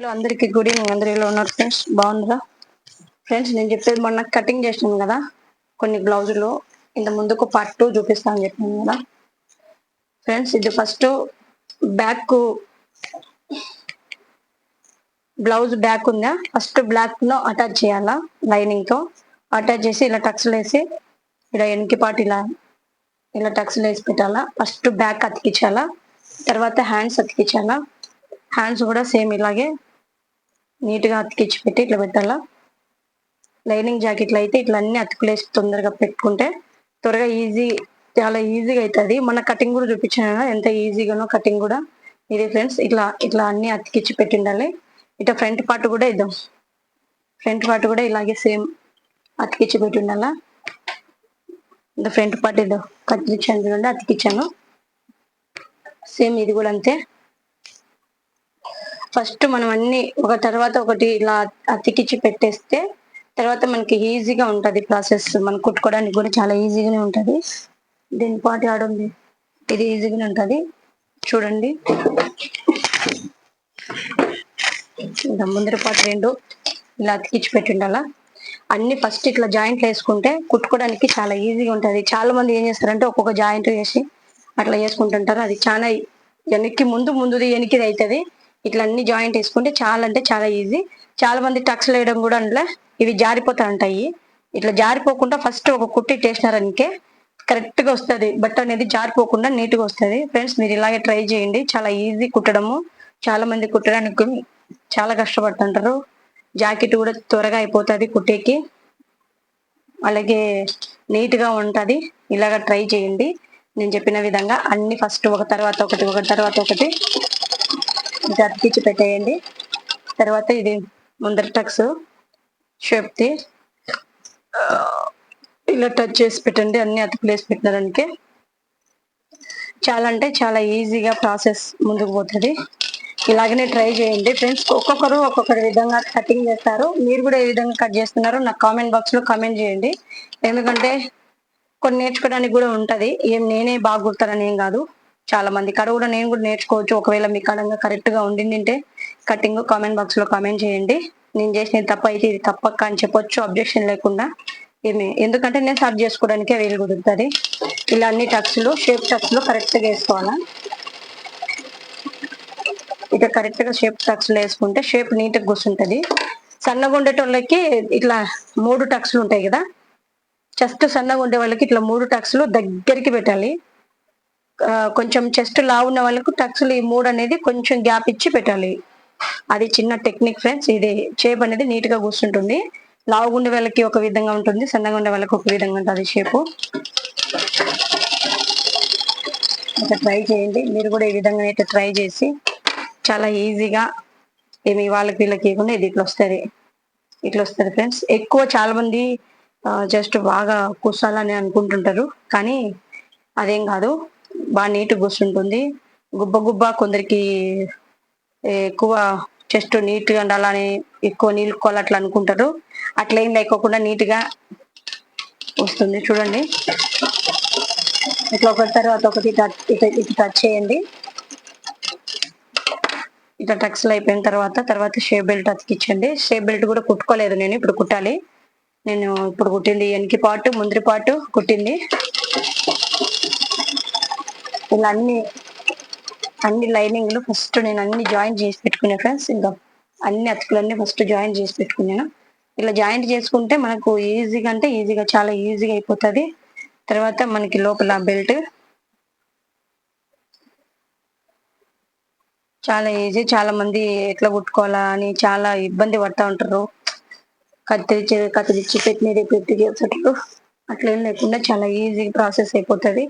Hello అందరికి good evening. అందరూ ఎలా ఉన్నారు ఫ్రెండ్స్? బాగుందా ఫ్రెండ్స్ నేను చెప్పేది మొన్న కటింగ్ చేసినాను కదా కొన్ని బ్లౌజులు. ఇంత ముందుకు పార్ట్ టూ చూపిస్తాను చెప్పాను కదా. ఫ్రెండ్స్ ఇది ఫస్ట్ బ్యాక్ బ్లౌజ్ బ్యాక్ ఉందా? ఫస్ట్ బ్లాక్లో అటాచ్ చేయాలా లైనింగ్తో? అటాచ్ చేసి ఇలా టక్స్లు వేసి ఇలా వెనక్కి పాటు ఇలా ఇలా టక్స్లు వేసి పెట్టాలా? ఫస్ట్ బ్యాక్ అతికించాలా? తర్వాత హ్యాండ్స్ అతికించాలా? హ్యాండ్స్ కూడా సేమ్ ఇలాగే నీట్గా పెట్టి ఇట్లా పెట్టాలా? లైనింగ్ జాకెట్లు అయితే ఇట్లా అన్ని అతుకులేసి తొందరగా పెట్టుకుంటే త్వరగా ఈజీ చాలా ఈజీగా అవుతుంది మన కటింగ్ కూడా చూపించాను కదా, ఎంత ఈజీగానో కటింగ్ కూడా. ఇది ఫ్రెండ్స్ ఇట్లా ఇట్లా అన్ని అతికిచ్చి పెట్టి ఉండాలి ఇట్లా ఫ్రంట్ పార్ట్ కూడా ఇద్దాం. ఫ్రంట్ పార్ట్ కూడా ఇలాగే సేమ్ అతికిచ్చి పెట్టి ఉండాలా ఫ్రంట్ పార్ట్ ఇద్దాం కత్తిరించాను చూడండి అతికిచ్చాను. సేమ్ ఇది కూడా అంతే. ఫస్ట్ మనం అన్ని ఒక తర్వాత ఒకటి ఇలా అతికిచ్చి పెట్టేస్తే తర్వాత మనకి ఈజీగా ఉంటది ప్రాసెస్. మనం కుట్టుకోవడానికి కూడా చాలా ఈజీగానే ఉంటది. దీని పాటు ఆడుంది ఇది ఈజీగానే ఉంటది. చూడండి. ఇంకా ముందర పాటు రెండు ఇలా అతికిచ్చి పెట్టి ఉండాలా అన్ని ఫస్ట్ ఇట్లా జాయింట్లు వేసుకుంటే కుట్టుకోవడానికి చాలా ఈజీగా ఉంటది. చాలా మంది ఏం చేస్తారంటే ఒక్కొక్క జాయింట్ వేసి అట్లా వేసుకుంటుంటారు. అది చాలా వెనక్కి ముందు ముందుది వెనక్కిది అవుతుంది ఇట్లా అన్ని జాయింట్ వేసుకుంటే చాలా అంటే చాలా ఈజీ. చాలా మంది టక్స్ వేయడం కూడా అందులో ఇవి జారిపోతా ఉంటాయి ఇట్లా జారిపోకుండా ఫస్ట్ ఒక కుట్టి టేసినారనికే కరెక్ట్గా వస్తుంది. బట్ట అనేది జారిపోకుండా నీట్గా వస్తుంది. ఫ్రెండ్స్ మీరు ఇలాగే ట్రై చేయండి. చాలా ఈజీ కుట్టడము. చాలా మంది కుట్టడానికి చాలా కష్టపడుతుంటారు. జాకెట్ కూడా త్వరగా అయిపోతుంది కుట్టేకి. అలాగే నీట్గా ఉంటుంది. ఇలాగ ట్రై చేయండి. నేను చెప్పిన విధంగా అన్ని ఫస్ట్ ఒక తర్వాత ఒకటి ఒక తర్వాత ఒకటి ఇది అతికిచ్చి పెట్టేయండి. తర్వాత ఇది ముందర టక్స్ షేప్ది ఇలా టచ్ చేసి పెట్టండి. అన్ని అతుకులేసి పెట్టినారానికి చాలా అంటే చాలా ఈజీగా ప్రాసెస్ ముందుకు పోతుంది. ఇలాగనే ట్రై చేయండి. ఫ్రెండ్స్ ఒక్కొక్కరు ఒక్కొక్కరి విధంగా కటింగ్ చేస్తారు. మీరు కూడా ఏ విధంగా కట్ చేస్తున్నారో నాకు కామెంట్ బాక్స్లో కామెంట్ చేయండి. ఎందుకంటే కొన్ని నేర్చుకోవడానికి కూడా ఉంటుంది. ఏం నేనే బాగా కుడతానని ఏం కాదు. చాలా మంది కాడ కూడా నేను కూడా నేర్చుకోవచ్చు. ఒకవేళ మీ కాడంగా కరెక్ట్గా ఉండిందంటే కటింగ్ కామెంట్ బాక్స్లో కామెంట్ చేయండి. నేను చేసిన తప్ప అయితే ఇది తప్పక్క అని చెప్పొచ్చు. అబ్జెక్షన్ లేకుండా ఏమి ఎందుకంటే నేను సర్వ్ చేసుకోవడానికే వీలు కుదురుతుంది. ఇలా అన్ని టక్స్లో షేప్ టక్స్లో కరెక్ట్గా వేసుకోవాలా? ఇక కరెక్ట్గా షేప్ టక్స్లో వేసుకుంటే షేప్ నీట్గా కూర్చుంటది. సన్నగా ఉండేటోళ్ళకి ఇట్లా మూడు టక్స్లు ఉంటాయి కదా? జస్ట్ సన్నగా ఉండే వాళ్ళకి ఇట్లా మూడు టక్స్లు దగ్గరికి పెట్టాలి. కొంచెం చెస్ట్ లావు ఉన్న వాళ్ళకు టక్స్లు ఈ మూడు అనేది కొంచెం గ్యాప్ ఇచ్చి పెట్టాలి. అది చిన్న టెక్నిక్ ఫ్రెండ్స్ ఇది షేప్ అనేది నీట్గా కూర్చుంటుంది. లావుగా ఉండే వాళ్ళకి ఒక విధంగా ఉంటుంది సన్నగా ఉండే వాళ్ళకి ఒక విధంగా ఉంటుంది షేపు ఇంకా ట్రై చేయండి. మీరు కూడా ఈ విధంగా అయితే ట్రై చేసి చాలా ఈజీగా ఏమి వాళ్ళకి వీళ్ళకి ఇవ్వకుండా ఇది ఇట్లా వస్తుంది. ఇట్లా వస్తుంది ఫ్రెండ్స్ ఎక్కువ చాలా మంది జస్ట్ బాగా కూర్చోాలని అనుకుంటుంటారు. కానీ అదేం కాదు. బాగా నీట్ కూర్చుంటుంది. గుబ్బ గుబ్బ కొందరికి ఎక్కువ చెస్ట్ నీట్గా ఉండాలని ఎక్కువ నీళ్ళు కొలట్లు అనుకుంటారు. అట్లా ఏం లేకోకుండా నీట్గా వస్తుంది. చూడండి. ఇట్లా ఒకటి తర్వాత ఒకటి టచ్ టచ్ చేయండి. ఇట్లా టక్స్లు అయిపోయిన తర్వాత తర్వాత షేప్ బెల్ట్ అతికించండి షేప్ బెల్ట్ కూడా కుట్టుకోలేదు నేను ఇప్పుడు కుట్టాలి. నేను ఇప్పుడు కుట్టింది వెనక పాటు ముందరి పాటు కుట్టింది. ఇలా అన్ని అన్ని లైనింగ్లు ఫస్ట్ నేను అన్ని జాయిన్ చేసి పెట్టుకునే ఫ్రెండ్స్ ఇంకా అన్ని అతుకులన్నీ ఫస్ట్ జాయిన్ చేసి పెట్టుకున్నాను. ఇలా జాయింట్ చేసుకుంటే మనకు ఈజీగా అంటే ఈజీగా చాలా ఈజీగా అయిపోతుంది. తర్వాత మనకి లోపల బెల్ట్ చాలా ఈజీ చాలా మంది ఎట్లా కుట్టుకోవాలా అని చాలా ఇబ్బంది పడతా ఉంటారు. కత్తిరిచి కత్తిరించి పెట్టినది పెట్టి చేసేటప్పుడు అట్లా ఏం లేకుండా చాలా ఈజీ ప్రాసెస్ అయిపోతుంది.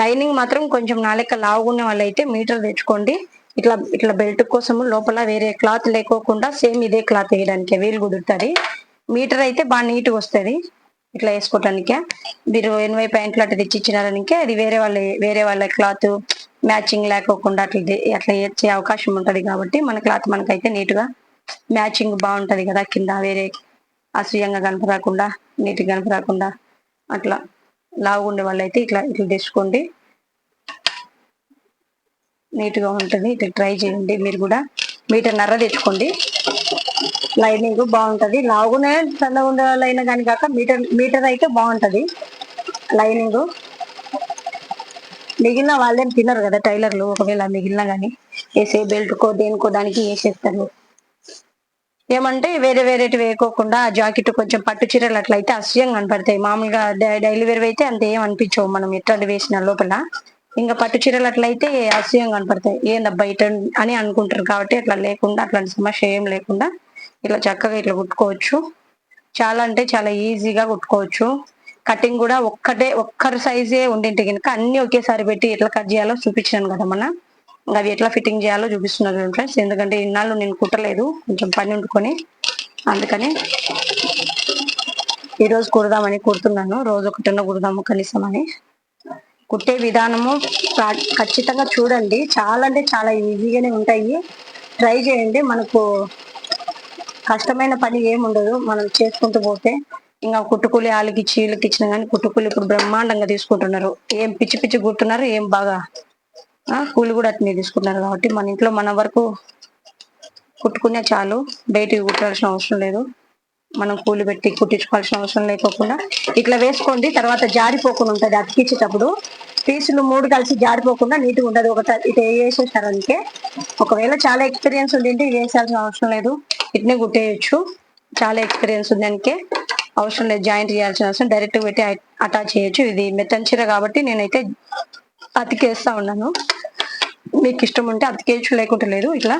లైనింగ్ మాత్రం కొంచెం నాలెక్క లావుగున్న లావుకునే వాళ్ళైతే మీటర్ తెచ్చుకోండి. ఇట్లా ఇట్లా బెల్ట్ కోసము లోపల వేరే క్లాత్ లేకోకుండా సేమ్ ఇదే క్లాత్ వేయడానికి వీలు కుదురుతుంది. మీటర్ అయితే బాగా నీట్గా వస్తుంది. ఇట్లా వేసుకోవటానికే మీరు ఎనభై ప్యాంట్లు అట్లా తెచ్చి ఇచ్చినారనికే అది వేరే వాళ్ళ వేరే వాళ్ళ క్లాత్ మ్యాచింగ్ లేకోకుండా అట్లా అట్లా వేసే అవకాశం ఉంటుంది కాబట్టి మన క్లాత్ మనకైతే నీట్గా మ్యాచింగ్ బాగుంటుంది కదా కింద వేరే అసూయంగా కనపరాకుండా నీట్గా కనపరాకుండా అట్లా. లాగుండే ఉండే వాళ్ళైతే ఇట్లా ఇట్లా తెచ్చుకోండి. నీట్గా ఉంటుంది. ఇట్లా ట్రై చేయండి మీరు కూడా. మీటర్ నర్ర తెచ్చుకోండి. లైనింగ్ బాగుంటుంది. లావుగానే సన్నగా అయినా కానీ కాక మీటర్ మీటర్ అయితే బాగుంటుంది. లైనింగ్. మిగిలిన వాళ్ళేం తినరు కదా టైలర్లు. ఒకవేళ మిగిలిన కానీ వేసే బెల్ట్ కో దేనికో దానికి వేసేస్తారు. ఏమంటే వేరే వేరేటి వేయకోకుండా ఆ జాకెట్ కొంచెం పట్టు చీరలు అట్లయితే అసహ్యం కనపడతాయి. మామూలుగా డైలీ వేర్ అయితే అంత ఏం అనిపించవు. మనం ఎట్లాంటి వేసిన లోపల. ఇంకా పట్టు చీరలు అట్లయితే అసహ్యం కనపడతాయి. ఏందబ్బా ఇట అని అనుకుంటారు కాబట్టి అట్లా లేకుండా అట్లాంటి సమస్య ఏం లేకుండా ఇట్లా చక్కగా ఇట్లా కుట్టుకోవచ్చు. చాలా అంటే చాలా ఈజీగా కుట్టుకోవచ్చు. కటింగ్ కూడా ఒక్కటే ఒక్కరి సైజే ఉండింటి కనుక అన్ని ఒకేసారి పెట్టి ఎట్లా కట్ చేయాలో చూపించాను కదా మన అవి ఎట్లా ఫిట్టింగ్ చేయాలో చూపిస్తున్నారు ఫ్రెండ్స్. ఎందుకంటే ఇన్నాళ్ళు నేను కుట్టలేదు కొంచెం పని ఉండుకొని అందుకని ఈరోజు కుడదామని కుడుతున్నాను. రోజు ఒకటన్నా కుడదాము కనీసం అని. కుట్టే విధానము ఖచ్చితంగా చూడండి. చాలా అంటే చాలా ఈజీగానే ఉంటాయి. ట్రై చేయండి. మనకు కష్టమైన పని ఏముండదు మనం చేసుకుంటూ పోతే ఇంకా కుట్టుకూలి వాళ్ళకి చీళ్ళకి ఇచ్చిన కానీ కుట్టుకూలి ఇప్పుడు బ్రహ్మాండంగా తీసుకుంటున్నారు. ఏం పిచ్చి పిచ్చి కుడుతున్నారు ఏం బాగా కూలి కూడా అట్నే తీసుకుంటున్నారు కాబట్టి మన ఇంట్లో మన వరకు కుట్టుకునే చాలు. బయటికి కుట్టాల్సిన అవసరం లేదు. మనం కూలి పెట్టి కుట్టించుకోవాల్సిన అవసరం లేకోకుండా ఇట్లా వేసుకోండి తర్వాత జారిపోకుండా ఉంటుంది. అతికిచ్చేటప్పుడు పీసులు మూడు కలిసి జారిపోకుండా నీట్గా ఉండదు ఒక ఇటు వేసేసారంటే ఒకవేళ చాలా ఎక్స్పీరియన్స్ ఉంది అంటే వేసాల్సిన అవసరం లేదు. ఇట్నే కుట్టేయచ్చు. చాలా ఎక్స్పీరియన్స్ ఉంది అందుకే అవసరం లేదు. జాయింట్ చేయాల్సిన అవసరం డైరెక్ట్ పెట్టి అటాచ్ చేయొచ్చు. ఇది మెత్తన్ కాబట్టి నేనైతే అతికేస్తా ఉన్నాను. మీకు ఇష్టం ఉంటే అతికేయచ్చు లేకుంటే లేదు ఇట్లా.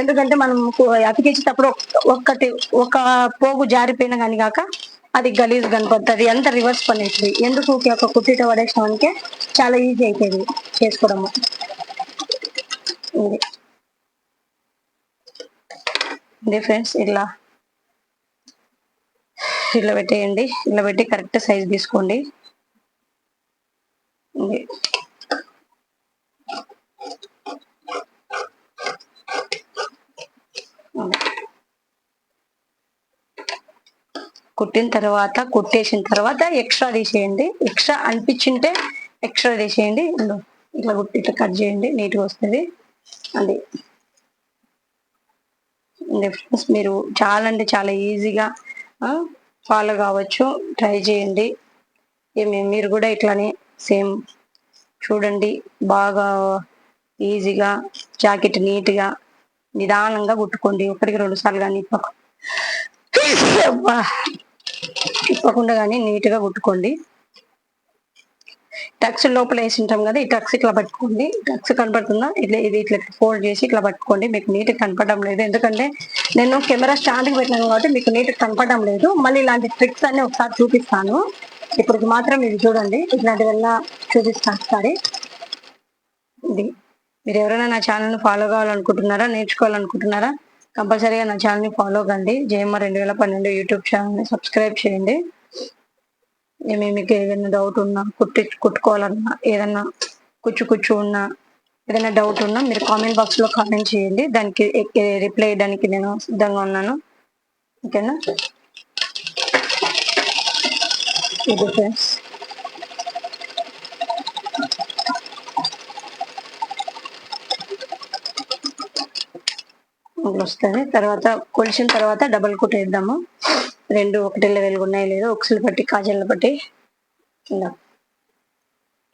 ఎందుకంటే మనం అతికించేటప్పుడు ఒక్కటి ఒక పోగు జారిపోయినా కానీ కాక అది గలీజ్ కనపడుతుంది. ఎంత రివర్స్ పని అవుతుంది ఎందుకు ఒక కుట్టిట పడేసినామనికే చాలా ఈజీ అవుతుంది చేసుకోవడము. ఇది ఫ్రెండ్స్ ఇలా ఇలా పెట్టేయండి. ఇలా పెట్టి కరెక్ట్ సైజ్ తీసుకోండి. కుట్టిన తర్వాత కుట్టేసిన తర్వాత ఎక్స్ట్రా తీసేయండి. ఎక్స్ట్రా అనిపించింటే ఎక్స్ట్రా తీసేయండి. ఇట్లా కుట్టి ఇట్లా కట్ చేయండి. నీట్గా వస్తుంది. అది. ఫ్రెండ్స్ మీరు చాలా అంటే చాలా ఈజీగా ఫాలో కావచ్చు. ట్రై చేయండి. మీరు కూడా ఇట్లానే సేమ్ చూడండి బాగా ఈజీగా జాకెట్ నీట్గా నిదానంగా కుట్టుకోండి. ఒకటికి రెండు సార్లు కానీ ఇప్పకుండా కానీ నీట్గా కుట్టుకోండి. టక్స్ లోపల వేసి ఉంటాం కదా ఈ టక్స్ ఇట్లా పట్టుకోండి. టక్స్ కనపడుతుందా? ఇట్లా ఇది ఇట్లా ఫోల్డ్ చేసి ఇట్లా పట్టుకోండి. మీకు నీట్గా కనపడడం లేదు. ఎందుకంటే నేను కెమెరా స్టాండ్కి పెట్టినాను కాబట్టి మీకు నీట్గా కనపడడం లేదు. మళ్ళీ ఇలాంటి ట్రిక్స్ అన్ని ఒకసారి చూపిస్తాను. ఇప్పుడు మాత్రం ఇది చూడండి. ఇట్లాంటివన్నీ చూపిస్తాను ఒకసారి. ఇది. మీరు ఎవరైనా నా ఛానల్ని ఫాలో కావాలనుకుంటున్నారా నేర్చుకోవాలనుకుంటున్నారా కంపల్సరీగా నా ఛానల్ని ఫాలో కండి. జేఎంఆర్ రెండు వేల పన్నెండు యూట్యూబ్ ఛానల్ని సబ్స్క్రైబ్ చేయండి. మీకు ఏదైనా డౌట్ ఉన్నా కుట్టి కుట్టుకోవాలన్నా ఏదన్నా కుచ్చు కుచ్చు ఉన్నా ఏదైనా డౌట్ ఉన్నా మీరు కామెంట్ బాక్స్లో కామెంట్ చేయండి. దానికి రిప్లై ఇవ్వడానికి నేను సిద్ధంగా ఉన్నాను. ఓకేనా? ఇది ఫ్రెండ్స్ వస్తుంది తర్వాత కొలిసిన తర్వాత డబల్ కుట్ వేద్దాము. రెండు ఒకటి లెవెల్ ఉన్నాయి లేదు. ఒకసులు పట్టి కాజల్ పట్టి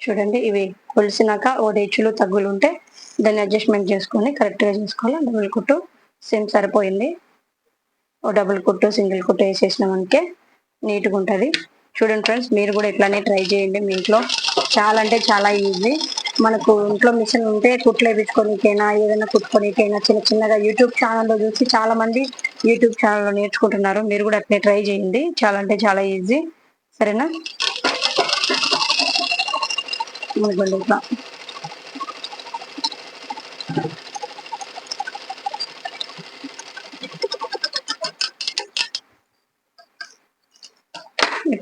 చూడండి ఇవి కొలిసినాక ఓ రేచులు తగ్గులు ఉంటే దాన్ని అడ్జస్ట్మెంట్ చేసుకొని కరెక్ట్గా చేసుకోవాలి? డబుల్ కుట్టు సేమ్ సరిపోయింది. ఓ డబుల్ కుట్టు సింగిల్ కుట్టు వేసేసినామంటే నీట్గా ఉంటుంది. చూడండి ఫ్రెండ్స్ మీరు కూడా ఇట్లానే ట్రై చేయండి మీ ఇంట్లో. చాలా అంటే చాలా ఈజీ. మనకు ఇంట్లో మిషన్ ఉంటే కుట్లు వేయించుకోనికైనా ఏదైనా కుట్టుకోనికైనా చిన్న చిన్నగా యూట్యూబ్ ఛానల్లో చూసి చాలా మంది యూట్యూబ్ ఛానల్లో నేర్చుకుంటున్నారు. మీరు కూడా అట్లే ట్రై చేయండి. చాలా అంటే చాలా ఈజీ. సరేనా? ఇట్లా.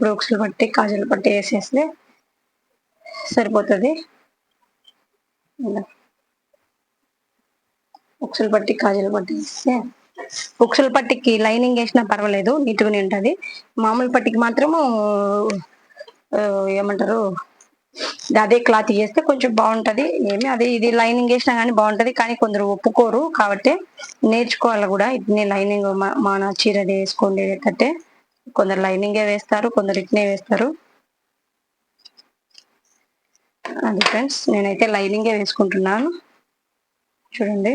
బ్రోక్స్లు పట్టి కాజలు పట్టి వేసేస్తే సరిపోతుంది. ఉక్సులు పట్టి కాజలు పట్టి వేస్తే ఉక్సుల పట్టికి లైనింగ్ వేసినా పర్వాలేదు నీట్గానే ఉంటుంది. మామూలు పట్టికి మాత్రము ఏమంటారు అదే క్లాత్ వేస్తే కొంచెం బాగుంటుంది. ఏమి అదే ఇది లైనింగ్ వేసినా కానీ బాగుంటుంది కానీ కొందరు ఒప్పుకోరు. కాబట్టి నేర్చుకోవాలి కూడా ఇట్నే లైనింగ్ మన చీర వేసుకోండి అంటే కొందరు లైనింగే వేస్తారు కొందరు ఇట్నే వేస్తారు. అది ఫ్రెండ్స్ నేనైతే లైనింగే వేసుకుంటున్నాను. చూడండి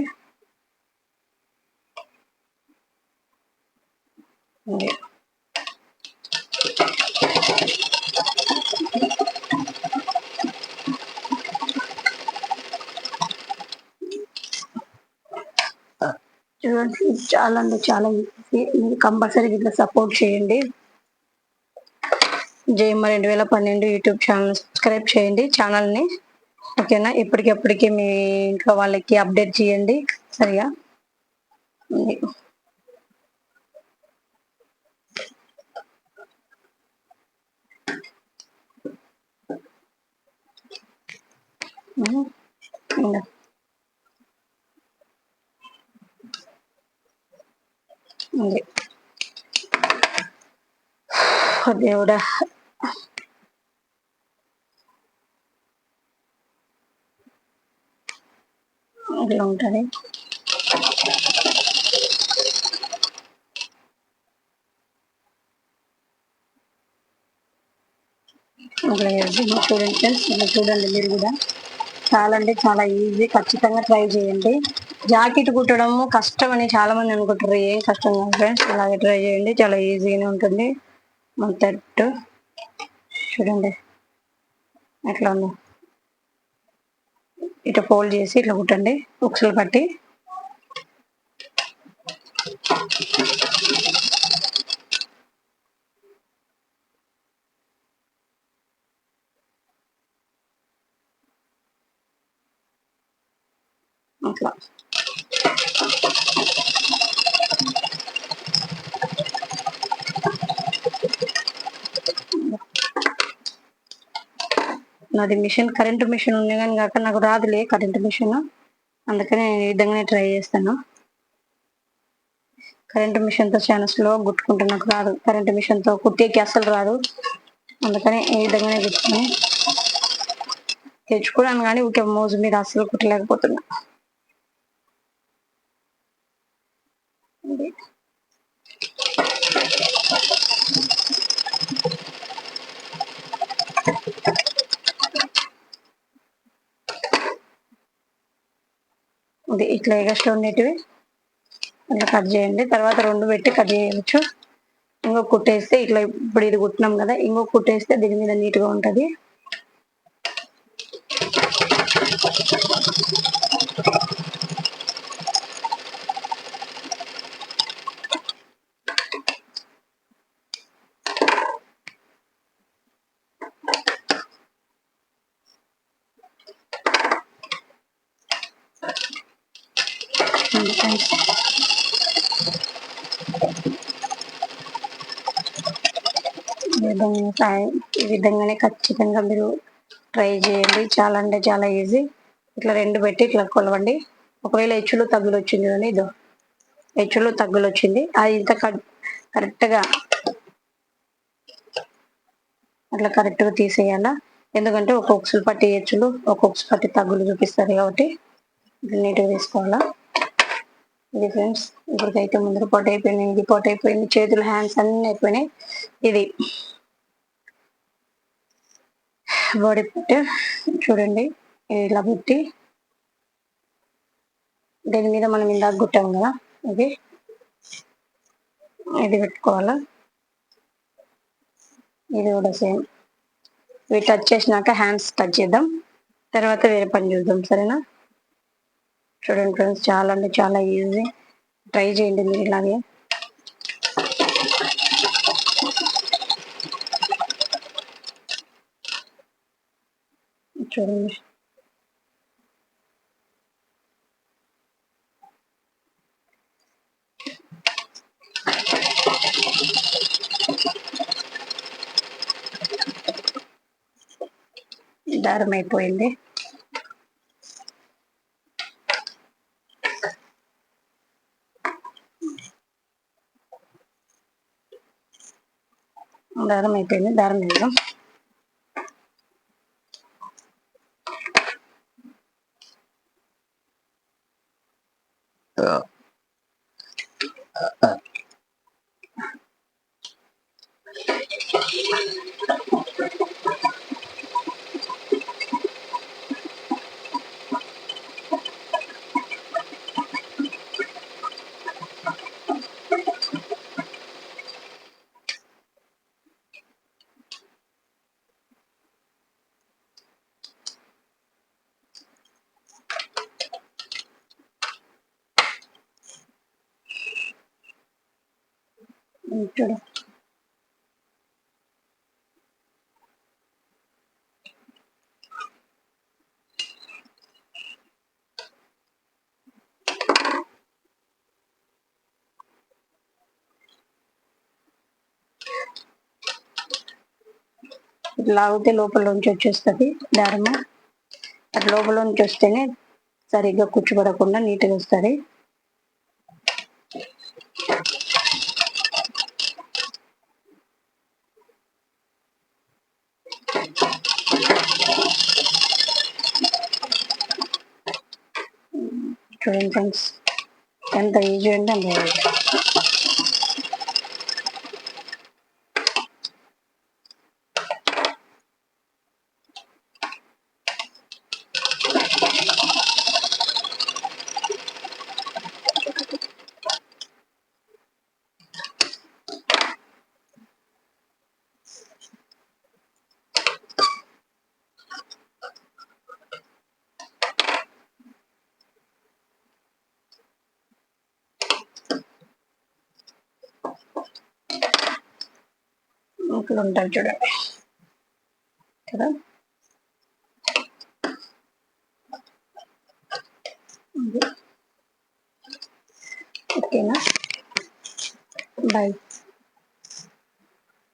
చూడండి చాలా అంటే చాలా మీరు కంపల్సరీ ఇట్లా సపోర్ట్ చేయండి. జయమ్మ రెండు వేల పన్నెండు యూట్యూబ్ ఛానల్ సబ్స్క్రైబ్ చేయండి ఛానల్ని. ఓకేనా? ఎప్పటికెప్పటికీ మీ ఇంట్లో వాళ్ళకి అప్డేట్ చేయండి. సరిగా? దేవుడా. ఇట్లా ఉంటుంది. చూడండి ఫ్రెండ్స్ చూడండి మీరు కూడా చాలా అంటే చాలా ఈజీ ఖచ్చితంగా ట్రై చేయండి. జాకెట్ కుట్టడము కష్టం అని చాలా మంది అనుకుంటారు. ఏం కష్టం కాదు ఫ్రెండ్స్ ఇలాగే ట్రై చేయండి. చాలా ఈజీగానే ఉంటుంది. మొత్తట్టు చూడండి. ఎట్లా ఉంది. ఇట్లా ఫోల్డ్ చేసి ఇట్లా కుట్టండి. ఉక్సులు పట్టి. అట్లా. నాది మిషన్ కరెంటు మిషన్ ఉంది కానీ కాక నాకు రాదులే కరెంటు మిషన్. అందుకని ఈ విధంగానే ట్రై చేస్తాను. కరెంట్ మిషన్తో చాలా స్లో గుట్టుకుంటే నాకు రాదు. కరెంటు మిషన్తో కుట్టేకి అసలు రాదు. అందుకని ఈ విధంగానే గుట్టుకుని తెచ్చుకున్నాను కానీ ఊకే మోజు మీద అస్సలు కుట్టలేకపోతున్నా ఇది ఇట్లా ఎగస్ట్లో ఉండేటివి. అట్లా కట్ చేయండి. తర్వాత రెండు పెట్టి కట్ చేయవచ్చు ఇంకో కుట్టేస్తే ఇట్లా ఇప్పుడు ఇది కుట్టినాం కదా ఇంకో కుట్టేస్తే దీని మీద నీట్గా ఉంటుంది. విధంగా ఈ విధంగానే ఖచ్చితంగా మీరు ట్రై చేయండి. చాలా అంటే చాలా ఈజీ. ఇట్లా రెండు పెట్టి ఇట్లా కొలవండి. ఒకవేళ హెచ్చులు తగ్గులు వచ్చింది చూడండి ఇదో. హెచ్చులు తగ్గులు వచ్చింది అది ఇంత కరెక్ట్గా అట్లా కరెక్ట్గా తీసేయాలా? ఎందుకంటే ఒక్కొక్క పట్టి హెచ్చులు ఒక్కొక్క పట్టి తగ్గులు చూపిస్తారు కాబట్టి నీట్గా తీసుకోవాలా? ఇది ఫ్రెండ్స్ ఇప్పటికైతే ముందర పొట్ అయిపోయింది ఇది పొట్ అయిపోయింది. చేతులు హ్యాండ్స్ అన్నీ అయిపోయినాయి. ఇది బాడీ పెట్టి చూడండి ఇలా పెట్టి దీని మీద మనం ఇందాక కుట్టాం కదా ఇది. ఇది పెట్టుకోవాలా? ఇది కూడా సేమ్. ఇవి టచ్ చేసినాక హ్యాండ్స్ టచ్ చేద్దాం. తర్వాత వేరే పని చూద్దాం సరేనా? చూడండి ఫ్రెండ్స్ చాలా అంటే చాలా ఈజీ. ట్రై చేయండి మీరు ఇలాగే. చూడండి దారం అయిపోయింది. దారం అయిపోయింది. దారం వేద్దాం. uh, uh, చూడు లాగితే లోపల లోపలలోంచి వచ్చేస్తుంది దారము అట్లా లోపల నుంచి వస్తేనే సరిగ్గా కూర్చోబడకుండా నీట్గా వస్తుంది. చూడండి ఫ్రెండ్స్ ఎంత ఈజీ అంటే అంత ఈజీ ఇక్కడ ఉంటారు చూడండి కదా? ఓకేనా? బై